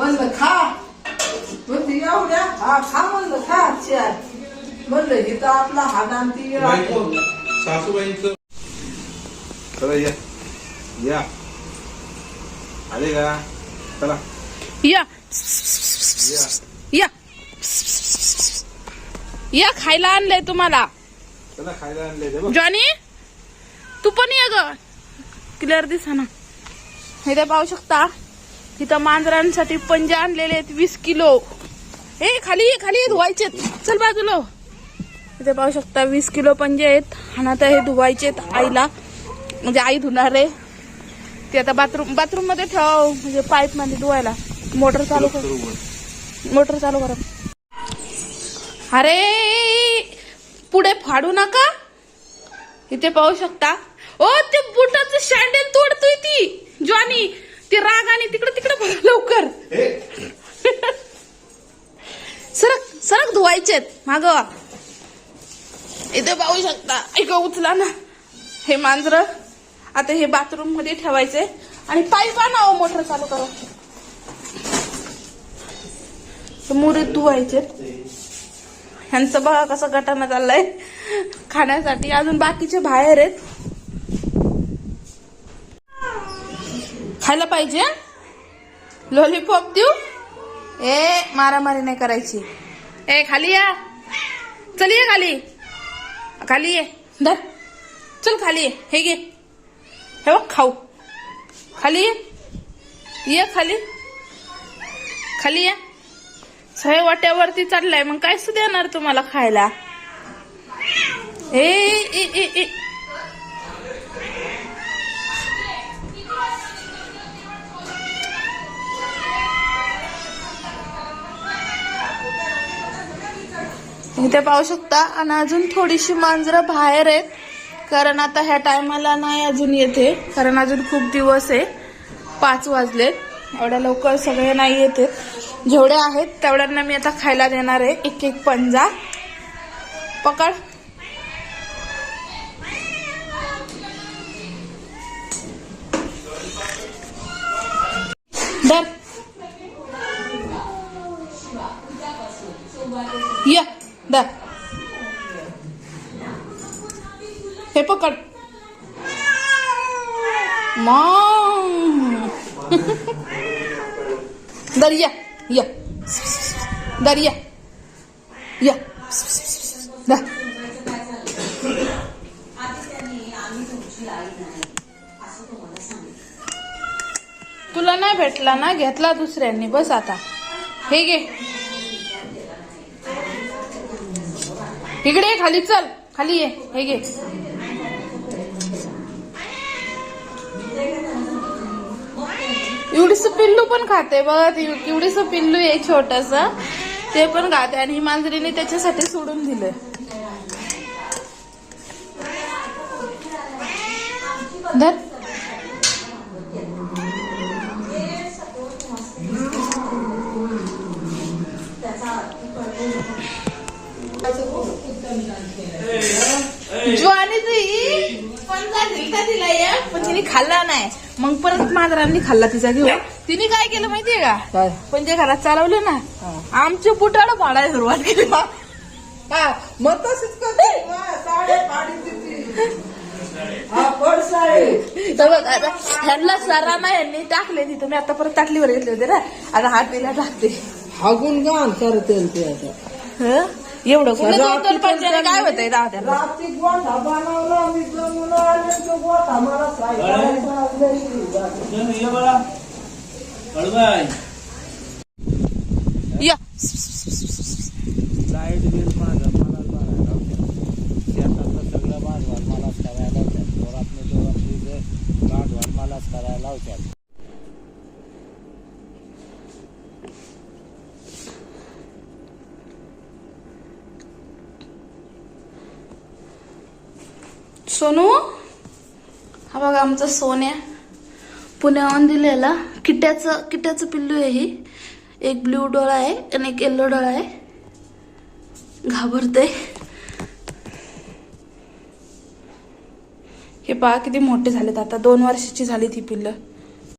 म्हणलं खा. म्हणते एवढ्या? हा खा म्हणलं खा चार म्हणलं इथं आपला हाडान ती बायको सासूबाईंचं. चला या. या. आले का? चला. या. या. या. या खायला आणलंय तुम्हाला. चला खायला आणले ते बघ. जॉनी तू पण ये ग. क्लिअर दिसा ना. इथे पाहू शकता. इथं मांजरांसाठी पंजे आणलेले आहेत वीस किलो. हे खाली खाली धुवायचे चल बाजूला. इथे पाहू शकता वीस किलो पंजे आहेत. आणि आता हे धुवायचे आईला. म्हणजे आई धुणार आहे. ते आता बाथरूम बाथरूममध्ये ठेव म्हणजे पाईपमध्ये धुवायला. मोटर चालू कर. मोटर चालू करा. अरे पुढे फाडू नका. इथे पाहू शकता. ओ ते बुटाचं शँडल तोडतोय ती. जॉनी ते रागाने तिकडे तिकडे लवकर. सरक सरक धुवायचेत मागवा इथे पाहू शकता. ऐका उचला ना. हे मांजर. आता हे बाथरूममध्ये ठेवायचे. आणि पाईप आणावं मोटर चालू करा. मुरीत धुवायचे ह्यांचं बघा कसं गटानं चाललंय. खाण्यासाठी अजून बाकीचे बाहेर आहेत. खायला पाहिजे? लॉलीपॉप देऊ? ए मारामारी नाही करायची. ए खाली या. चल ये खाली. खाली ये. धर. चल खाली ये. हे घे. हे बघ खाऊ. खाली ये. ये खाली. खाली या. सगळे वाट्यावरती चाललाय. मग काय सुद्धा देणार तुम्हाला खायला? ए ए ए ए. इथे पाहू शकता. आणि अजून थोडीशी मांजरं बाहेर आहेत. कारण आता ह्या टायमाला नाही अजून येते. कारण अजून खूप दिवस आहे. पाच वाजले. एवढ्या लवकर सगळे नाही येते. जेवढे आहेत तेवढ्यांना मी आता खायला देणार आहे. एक एक पंजा. पकड. धर. या. दा. हे पकड. मग दर्या या दर्या या. दा. तुला नाही भेटला ना घेतला दुसऱ्यांनी. बस आता. हे घे. इकडे ये, खाली चल. खाली ये. हे घे. एवढीस पिल्लू पण खाते बघा. एवढीस पिल्लू आहे छोटस. ते पण खाते. आणि ही मांजरीने त्याच्यासाठी सोडून दिलं धर. ज्वानी तुई पंजा दिलता तिला एक पण तिने खाल्ला नाही. मग परत मांजरांनी खाल्ला तिचा घेऊन. तिने काय केलं माहितीये का? काय? म्हणजे घरात चालवलं ना आमचे बुटाड पाडायला सुरुवात केली. हा मग. हा आता ह्यांना सरांना यांनी टाकले तिथं. मी आता परत ताटलीवर घेतले होते ना. आता हात तिला टाकते. हागून गाण करते ते आता. हं? एवढं कुठं दोन रात्री दोन पंचाने काय होतंय? दहा त्याला रात्री गोठा बनवला मी जमून आले तो गोठा मला सायकल या लाइट बिल माझं सोनू? हा बघा आमचा सोन्या. पुण्याहून दिलेला. किट्याचं किट्याचं पिल्लू आहे ही. एक ब्ल्यू डोळा आहे आणि एक येल्लो डोळा आहे. घाबरते. हे पहा किती मोठे झालेत आता. दोन वर्षाची झाली ती पिल्लं.